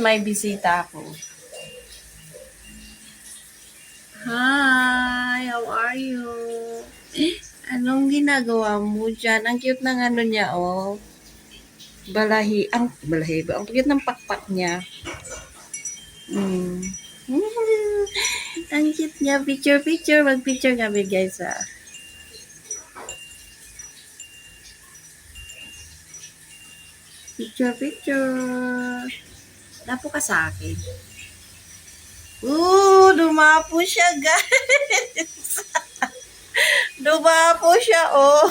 May bisita ako. Hi! How are you? Anong ginagawa mo dyan? Ang cute ng ano niya, oh. Balahi. Ang balahi ba? Ang cute ng pakpak niya. Mm. Ang cute niya. Picture, picture. Mag-picture kami, guys, ah. Picture, picture. Dapo ka sa akin. Ooh, dumapo siya, guys. dumapo siya, oh.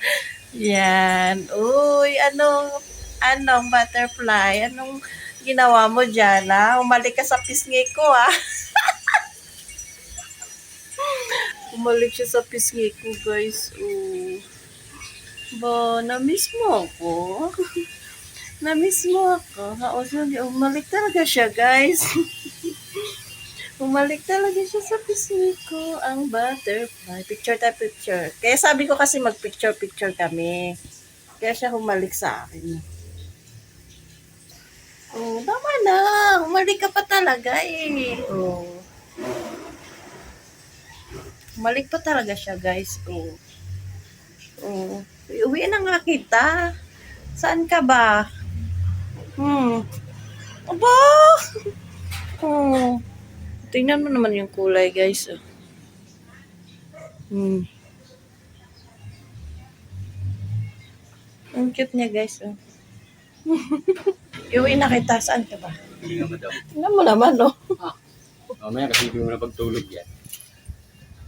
Yan. Uy, anong, anong butterfly? Anong ginawa mo dyan, ha? Umalik ka sa pisngi ko, ha? Umalik siya sa pisngi ko, guys. Oh. Ba, na-miss mo ako? Na-miss mo ako? Ha? O, sige, umalik talaga siya, guys. Umalik talaga siya sa pisngi ko, ang butterfly. Picture tayo, picture. Kaya sabi ko kasi mag-picture-picture kami. Kaya siya humalik sa akin. Oh, tama na. Umalik ka pa talaga eh. Oh. Umalik pa talaga siya, guys. Oh. Oh. Uwi na nga kita. Saan ka ba? Hmm. Aba! Oh. Tingnan mo naman yung kulay, guys. oh. Hmm. Ang cute niya, guys. Oh. Iuwi na kita. Saan ka ba? Hindi nga madam. Tingnan mo naman, no? Mamaya kasi hindi mo na pagtulog yan.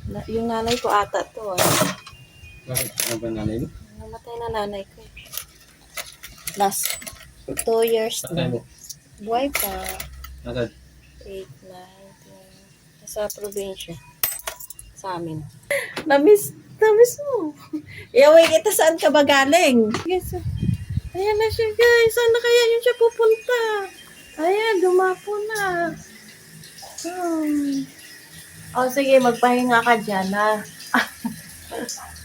Na- yung nanay ko ata to. Ah. Bakit? Ano ba nanay mo? Namatay na nanay ko. eh. Last two years na. Buhay pa. Nasaan? 8, 9, 10. Sa probinsya. Sa amin. Namiss, namiss mo. Iaway kita saan ka ba galing? Yes. ah. Ayan na siya guys. Saan na kaya yun siya pupunta? Ayan, dumapo na. Hmm. O sige, magpahinga ka dyan ha.